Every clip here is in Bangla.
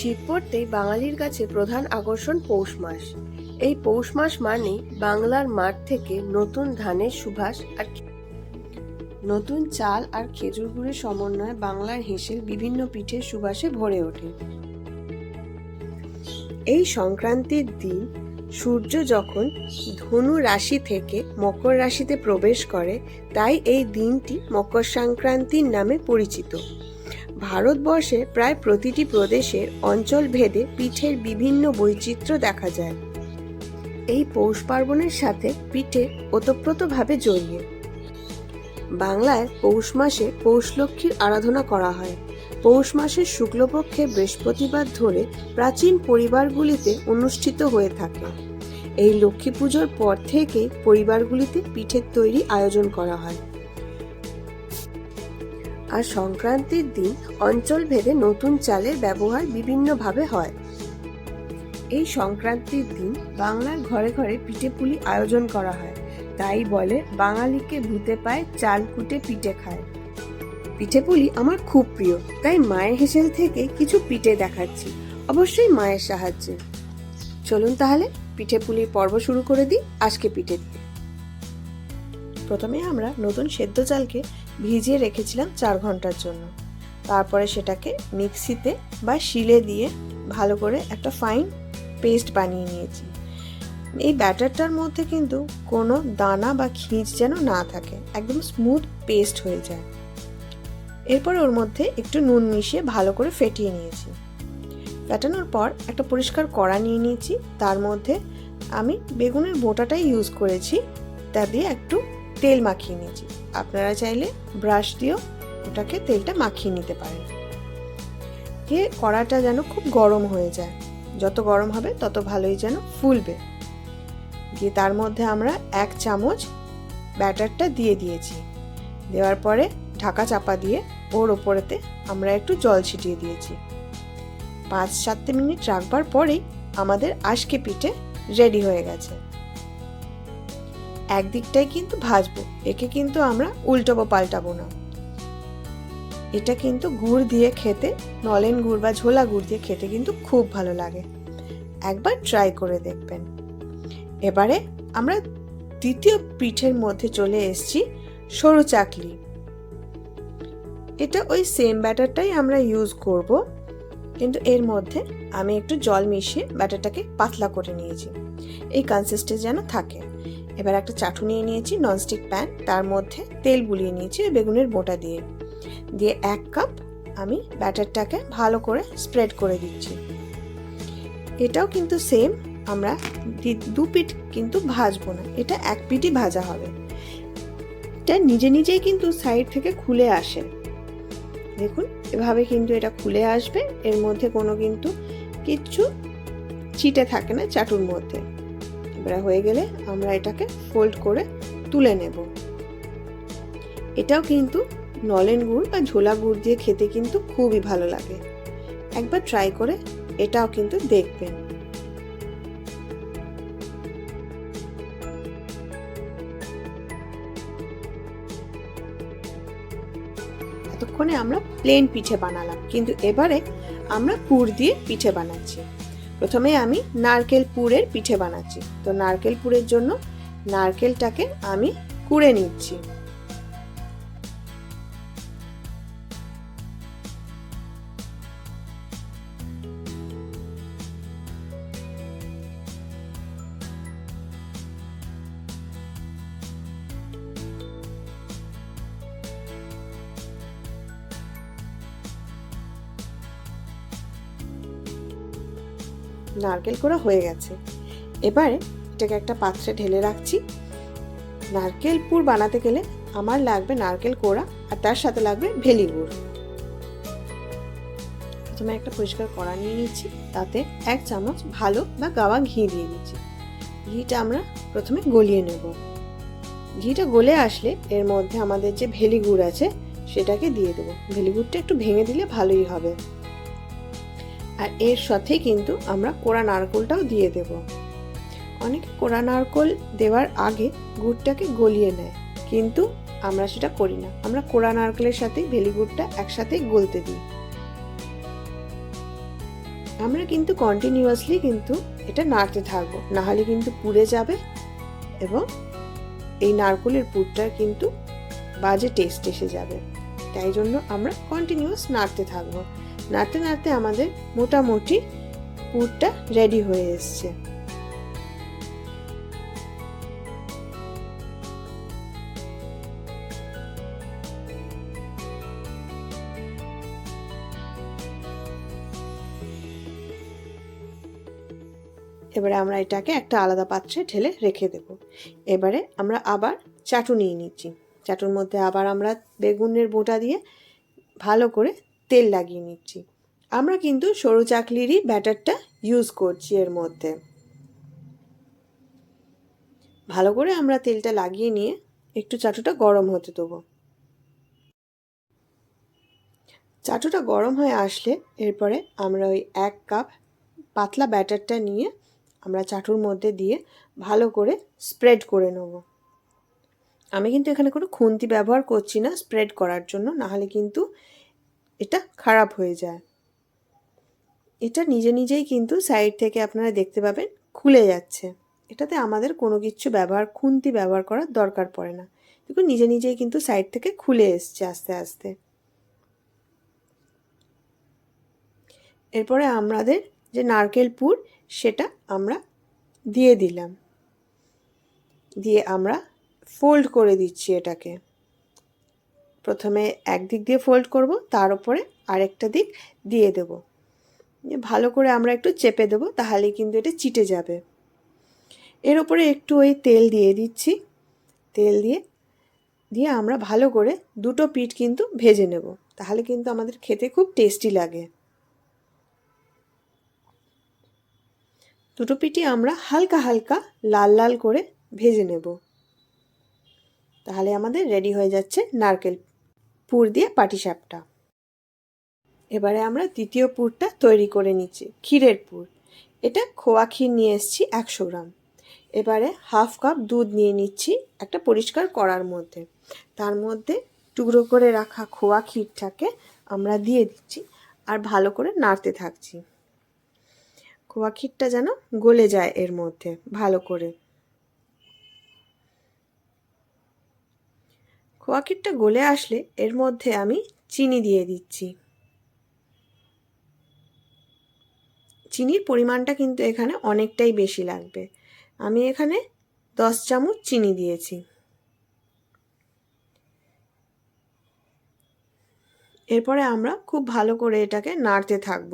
শীত পড়তেই বাঙালির কাছে প্রধান আকর্ষণ পৌষ মাস। এই পৌষ মাস মানেই বাংলার মাঠ থেকে নতুন ধানের সুভাষ আর নতুন চাল আর খেজুর গুড়ের সমন্বয়ে বাংলার হেসেল বিভিন্ন পিঠের সুবাসে ভরে ওঠে। এই সংক্রান্তির দিন সূর্য যখন ধনু রাশি থেকে মকর রাশিতে প্রবেশ করে, তাই এই দিনটি মকর সংক্রান্তির নামে পরিচিত। ভারতবর্ষে প্রায় প্রতিটি প্রদেশের অঞ্চল ভেদে পিঠের বিভিন্ন বৈচিত্র্য দেখা যায়। এই পৌষ পার্বণের সাথে পিঠে ওতপ্রোতভাবে জড়িয়ে। বাংলায় পৌষ মাসে পৌষ লক্ষ্মীর আরাধনা করা হয়। পৌষ মাসের শুক্লপক্ষে বৃহস্পতিবার ধরে প্রাচীন পরিবারগুলিতে অনুষ্ঠিত হয়ে থাকে। এই লক্ষ্মী পুজোর পর থেকে পরিবারগুলিতে পিঠের তৈরি আয়োজন করা হয়। আর সংক্রান্তির দিন অঞ্চল ভেদে নতুন চালের ব্যবহার বিভিন্নভাবে হয়। এই সংক্রান্তির দিন বাংলার ঘরে ঘরে পিঠে পুলি আয়োজন করা হয়। তাই বলে, বাঙালিকে ভূতে পায়, চাল কুটে পিঠে খায়। পিঠে পুলি আমার খুব প্রিয়, তাই মায়ের হেসেল থেকে কিছু পিঠে দেখাচ্ছি। অবশ্যই মায়ের সাহায্যে। চলুন তাহলে, পিঠে পুলির পর্ব শুরু করে দিই আজকে পিঠে দিয়ে। প্রথমে আমরা নতুন সেদ্ধ চালকে ভিজিয়ে রেখেছিলাম চার ঘণ্টার জন্য। তারপরে সেটাকে মিক্সিতে বা শিলে দিয়ে ভালো করে একটা ফাইন পেস্ট বানিয়ে নিয়েছি। এই ব্যাটারটার মধ্যে কিন্তু কোনো দানা বা খিঁচ যেন না থাকে, একদম স্মুথ পেস্ট হয়ে যায়। এরপর ওর মধ্যে একটু নুন মিশিয়ে ভালো করে ফেটিয়ে নিয়েছি। ফেটানোর পর একটা পরিষ্কার কড়া নিয়ে নিয়েছি, তার মধ্যে আমি বেগুনের বোটাটাই ইউজ করেছি, তা দিয়ে একটু তেল মাখিয়ে নিয়েছি। আপনারা চাইলে ব্রাশ দিয়েও ওটাকে তেলটা মাখিয়ে নিতে পারেন। দিয়ে কড়াটা যেন খুব গরম হয়ে যায়। যত গরম হবে তত ভালোই যেন ফুলবে। দিয়ে তার মধ্যে আমরা এক চামচ ব্যাটারটা দিয়ে দিয়েছি। দেওয়ার পরে ঢাকা চাপা দিয়ে ওর ওপরেতে আমরা একটু জল ছিটিয়ে দিয়েছি। পাঁচ সাত মিনিট রাখবার পরেই আমাদের আজকে পিঠে রেডি হয়ে গেছে। একদিকটাই কিন্তু ভাজবো একে কিন্তু আমরা উল্টাবো, পাল্টাবো না। এটা কিন্তু গুড় দিয়ে খেতে, নলেন গুড় বা ঝোলা গুড় দিয়ে খেতে কিন্তু খুব ভালো লাগে। একবার ট্রাই করে দেখবেন। এবারে আমরা দ্বিতীয় পিঠের মধ্যে চলে এসেছি সরু চাকলি। এটা ওই সেম ব্যাটারটাই আমরা ইউজ করব, কিন্তু এর মধ্যে আমি একটু জল মিশিয়ে ব্যাটারটাকে পাতলা করে নিয়েছি। এই কনসিস্টেন্সি যেন থাকে। এবার একটা চাটু নিয়ে নিয়েছি ননস্টিক প্যান তার মধ্যে তেল বুলিয়ে নিয়েছি বেগুনের বোটা দিয়ে। দিয়ে এক কাপ আমি ব্যাটারটাকে ভালো করে স্প্রেড করে দিচ্ছি। এটাও কিন্তু সেম আমরা দু পিঠ কিন্তু ভাজবো না, এটা এক পিঠই ভাজা হবে। এটা নিজে নিজেই কিন্তু সাইড থেকে খুলে আসে। দেখুন, এভাবে কিন্তু এটা খুলে আসবে, এর মধ্যে কোনো কিন্তু কিচ্ছু চিটে থাকে না চাটুর মধ্যে। এবারে হয়ে গেলে আমরা এটাকে ফোল্ড করে তুলে নেব। এটাও কিন্তু নলেন গুড় বা ঝোলা গুড় দিয়ে খেতে কিন্তু খুবই ভালো লাগে। একবার ট্রাই করে এটাও কিন্তু দেখবেন। এতক্ষণে আমরা প্লেন পিঠে বানালাম, কিন্তু এবারে আমরা পুর দিয়ে পিঠে বানাচ্ছি। প্রথমে আমি নারকেল পুরের পিঠে বানাচ্ছি। তো নারকেল পুরের জন্য নারকেলটাকে আমি কুড়ে নিচ্ছি। নারকেল কোড়া হয়ে গেছে। এবারে এটাকে একটা পাত্রে ঢেলে রাখছি। নারকেল পুর বানাতে গেলে আমার লাগবে নারকেল কোড়া আর তার সাথে লাগবে ভেলি গুড়। প্রথমে একটা পরিষ্কার কড়া নিয়ে নিচ্ছি, তাতে এক চামচ ভালো বা গাওয়া ঘি দিয়ে দিচ্ছি। ঘিটা আমরা প্রথমে গলিয়ে নেব। ঘিটা গলে আসলে এর মধ্যে আমাদের যে ভেলি গুড় আছে, সেটাকে দিয়ে দেবো। ভেলি গুড়টা একটু ভেঙে দিলে ভালোই হবে। আর এর সাথে কিন্তু আমরা কোড়া নারকোলটাও দিয়ে দেব। অনেকে কোড়া নারকোল দেওয়ার আগে গুড়টাকে গলিয়ে নেয়, কিন্তু আমরা সেটা করি না। আমরা কোড়া নারকেলের সাথে ভেলি গুড়টা একসাথে গলতে দিই। আমরা কিন্তু কন্টিনিউয়াসলি কিন্তু এটা নাড়তে থাকব নাহলে কিন্তু পুড়ে যাবে এবং এই নারকোলের পুরটার কিন্তু বাজে টেস্ট এসে যাবে। তাই জন্য আমরা কন্টিনিউয়াস নাড়তে থাকব। নাড়তে নাড়তে আমাদের মোটামুটি পুরটা রেডি হয়ে এসছে। এবারে আমরা এটাকে একটা আলাদা পাত্রে ঢেলে রেখে দেব। এবারে আমরা আবার চাটু নিয়ে নিচ্ছি। চাটুর মধ্যে আবার আমরা বেগুনের বোটা দিয়ে ভালো করে তেল লাগিয়ে নিচ্ছি। আমরা কিন্তু সরু চাকলিরই ব্যাটারটা ইউজ করছি এর মধ্যে। ভালো করে আমরা তেলটা লাগিয়ে নিয়ে একটু চাটুটা গরম হতে দেবো। চাটুটা গরম হয়ে আসলে এরপরে আমরা ওই এক কাপ পাতলা ব্যাটারটা নিয়ে আমরা চাটুর মধ্যে দিয়ে ভালো করে স্প্রেড করে নেব। আমি কিন্তু এখানে কোনো খুন্তি ব্যবহার করছি না স্প্রেড করার জন্য, নাহলে কিন্তু এটা খারাপ হয়ে যায়। এটা নিজে নিজেই কিন্তু সাইড থেকে আপনারা দেখতে পাবেন, খুলে যাচ্ছে। এটাতে আমাদের কোনো কিছু ব্যবহার, খুন্তি ব্যবহার করার দরকার পড়ে না। দেখুন, নিজে নিজেই কিন্তু সাইড থেকে খুলে এসছে আস্তে আস্তে। এরপরে আমাদের যে নারকেল পুর, সেটা আমরা দিয়ে দিলাম। দিয়ে আমরা ফোল্ড করে দিচ্ছি এটাকে। প্রথমে একদিক দিয়ে ফোল্ড করব, তার উপরে আরেকটা দিক দিয়ে দেব। ভালো করে আমরা একটু চেপে দেবো, তাহলে কিন্তু এটা চিটে যাবে। এর উপরে একটু ওই তেল দিয়ে দিচ্ছি। তেল দিয়ে দিয়ে আমরা ভালো করে দুটো পিঠ কিন্তু ভেজে নেব। তাহলে কিন্তু আমাদের খেতে খুব টেস্টি লাগে। দুটো পিঠি আমরা হালকা হালকা লাল লাল করে ভেজে নেব। তাহলে আমাদের রেডি হয়ে যাচ্ছে নারকেল পুর দিয়ে পাটিসাপটা এবারে আমরা দ্বিতীয় পুরটা তৈরি করে নিচ্ছি, ক্ষীরের পুর। এটা খোয়া ক্ষীর নিয়ে এসেছি একশো গ্রাম। এবারে হাফ কাপ দুধ নিয়ে নিচ্ছি একটা পরিষ্কার করার মধ্যে। তার মধ্যে টুকরো করে রাখা খোয়া ক্ষীরটাকে আমরা দিয়ে দিচ্ছি আর ভালো করে নাড়তে থাকছি। খোয়া ক্ষীরটা যেন গলে যায় এর মধ্যে, ভালো করে। খোয়া ক্ষীরটা গলে আসলে এর মধ্যে আমি চিনি দিয়ে দিচ্ছি। চিনির পরিমাণটা কিন্তু এখানে অনেকটাই বেশি লাগবে। আমি এখানে দশ চামচ চিনি দিয়েছি। এরপরে আমরা খুব ভালো করে এটাকে নাড়তে থাকব।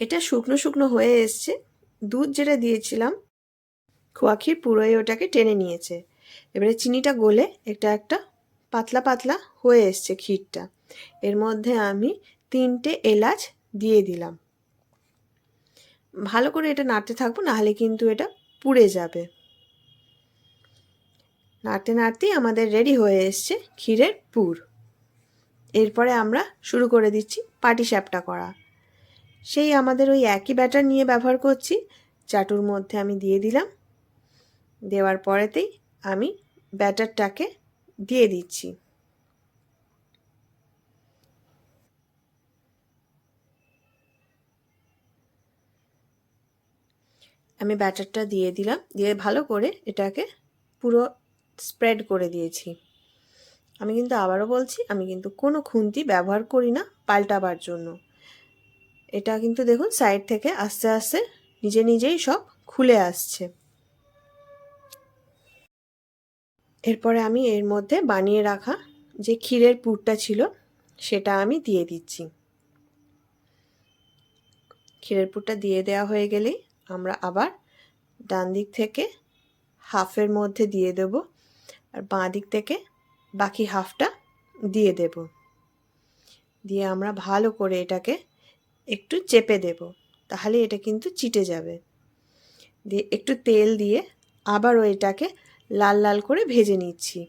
এটা শুকনো শুকনো হয়ে এসছে। দুধ যেটা দিয়েছিলাম খোয়া ক্ষীর পুরোই ওটাকে টেনে নিয়েছে। এবারে চিনিটা গলে এটা একটা পাতলা পাতলা হয়ে এসছে ক্ষীরটা। এর মধ্যে আমি তিনটে এলাচ দিয়ে দিলাম। ভালো করে এটা নাড়তে থাকব, নাহলে কিন্তু এটা পুড়ে যাবে। নাড়তে নাড়তেই আমাদের রেডি হয়ে এসছে ক্ষীরের পুর। এরপরে আমরা শুরু করে দিচ্ছি পাটি স্যাপটা করা। সেই আমাদের ওই একই ব্যাটার নিয়ে ব্যবহার করছি। চাটুর মধ্যে আমি দিয়ে দিলাম। দেওয়ার পরেতেই আমি ব্যাটারটাকে দিয়ে দিচ্ছি। আমি ব্যাটারটা দিয়ে দিলাম, দিয়ে ভালো করে এটাকে পুরো স্প্রেড করে দিয়েছি। আমি কিন্তু আবারও বলছি, আমি কিন্তু কোনো খুন্তি ব্যবহার করি না পাল্টাবার জন্য। এটা কিন্তু দেখুন, সাইড থেকে আস্তে আস্তে নিজে নিজেই সব খুলে আসছে। এরপরে আমি এর মধ্যে বানিয়ে রাখা যে ক্ষীরের পুরটা ছিল, সেটা আমি দিয়ে দিচ্ছি। ক্ষীরের পুরটা দিয়ে দেওয়া হয়ে গেলেই আমরা আবার ডান দিক থেকে হাফের মধ্যে দিয়ে দেব আর বাঁ দিক থেকে বাকি হাফটা দিয়ে দেব। দিয়ে আমরা ভালো করে এটাকে একটু চেপে দেব, তাহলে এটা কিন্তু চিটে যাবে। দিয়ে একটু তেল দিয়ে আবারও এটাকে লাল লাল করে ভেজে নিচ্ছি।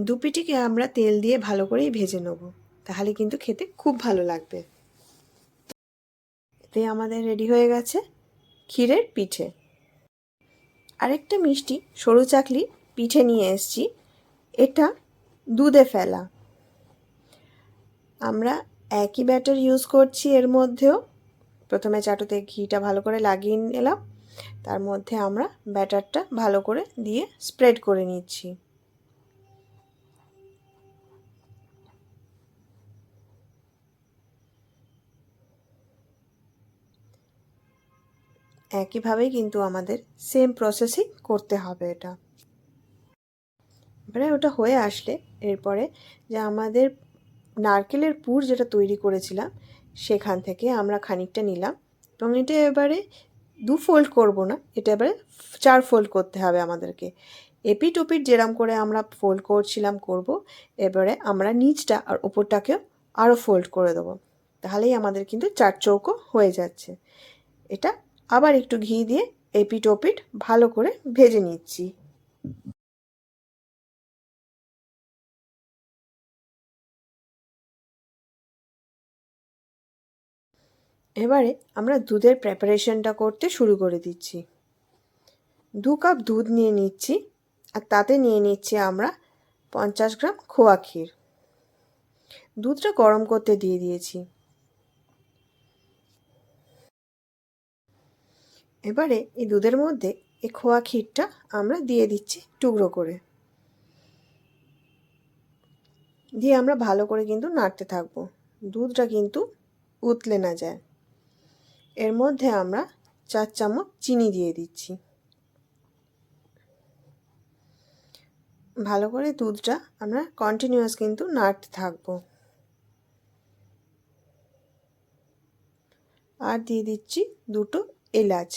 দুপিটিকে আমরা তেল দিয়ে ভালো করেই ভেজে নেব। তাহলে কিন্তু খেতে খুব ভালো লাগবে। এতে আমাদের রেডি হয়ে গেছে ক্ষীরের পিঠে। আরেকটা মিষ্টি সরু চাকলি পিঠে নিয়ে এসছি। এটা দুধে ফেলা। আমরা একই ব্যাটার ইউজ করছি এর মধ্যেও। প্রথমে চাটুতে ঘিটা ভালো করে লাগিয়ে নিলাম। তার মধ্যে আমরা ব্যাটারটা ভালো করে দিয়ে স্প্রেড করে নিচ্ছি। একইভাবেই কিন্তু আমাদের সেম প্রসেসই করতে হবে এটা। এবারে ওটা হয়ে আসলে এরপরে যে আমাদের নারকেলের পুর যেটা তৈরি করেছিলাম, সেখান থেকে আমরা খানিকটা নিলাম এবং এটা এবারে দু ফোল্ড করব না, এটা এবারে চার ফোল্ড করতে হবে আমাদেরকে। এপিট ওপিট যেরম করে আমরা ফোল্ড করছিলাম করব, এবারে আমরা নিচটা আর ওপরটাকেও আরও ফোল্ড করে দেবো। তাহলেই আমাদের কিন্তু চার চৌকো হয়ে যাচ্ছে। এটা আবার একটু ঘি দিয়ে এপিট ওপিট ভালো করে ভেজে নিচ্ছি। এবারে আমরা দুধের প্রেপারেশনটা করতে শুরু করে দিচ্ছি। দু কাপ দুধ নিয়ে নিচ্ছি, আর তাতে নিয়ে নিচ্ছি আমরা পঞ্চাশ গ্রাম খোয়া ক্ষীর। দুধটা গরম করতে দিয়ে দিয়েছি। এবারে এই দুধের মধ্যে এই খোয়া ক্ষীরটা আমরা দিয়ে দিচ্ছি টুকরো করে। দিয়ে আমরা ভালো করে কিন্তু নাড়তে থাকব। দুধটা কিন্তু উতলে না যায়। এর মধ্যে আমরা চার চামচ চিনি দিয়ে দিচ্ছি। ভালো করে দুধটা আমরা কন্টিনিউয়াস কিন্তু নাড়তে থাকব। আর দিয়ে দিচ্ছি দুটো এলাচ।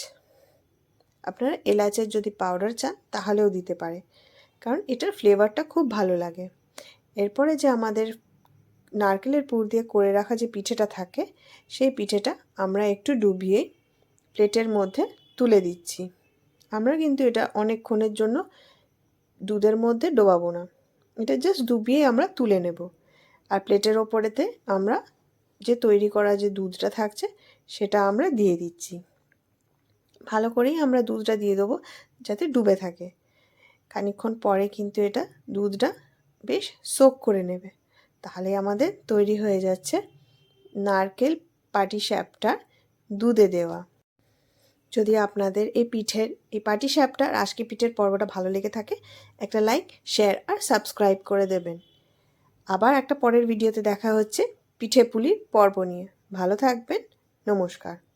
আপনারা এলাচের যদি পাউডার চান তাহলেও দিতে পারে, কারণ এটার ফ্লেভারটা খুব ভালো লাগে। এরপরে যে আমাদের নারকেলের পুর দিয়ে করে রাখা যে পিঠেটা থাকে, সেই পিঠেটা আমরা একটু ডুবিয়ে প্লেটের মধ্যে তুলে দিচ্ছি। আমরা কিন্তু এটা অনেকক্ষণের জন্য দুধের মধ্যে ডোবাবো না। এটা জাস্ট ডুবিয়ে আমরা তুলে নেব। আর প্লেটের ওপরেতে আমরা যে তৈরি করা যে দুধটা থাকছে, সেটা আমরা দিয়ে দিচ্ছি। ভালো করেই আমরা দুধটা দিয়ে দেবো যাতে ডুবে থাকে। খানিক্ষণ পরে কিন্তু এটা দুধটা বেশ সোক করে নেবে। তাহলে আমাদের তৈরি হয়ে যাচ্ছে নারকেল পাটি স্যাপটা দুধে দেওয়া। যদি আপনাদের এই পিঠের, এই পাটি স্যাপটা আজকে পিঠের পর্বটা ভালো লেগে থাকে, একটা লাইক, শেয়ার আর সাবস্ক্রাইব করে দেবেন। আবার একটা পরের ভিডিওতে দেখা হচ্ছে পিঠে পুলির পর্ব নিয়ে। ভালো থাকবেন, নমস্কার।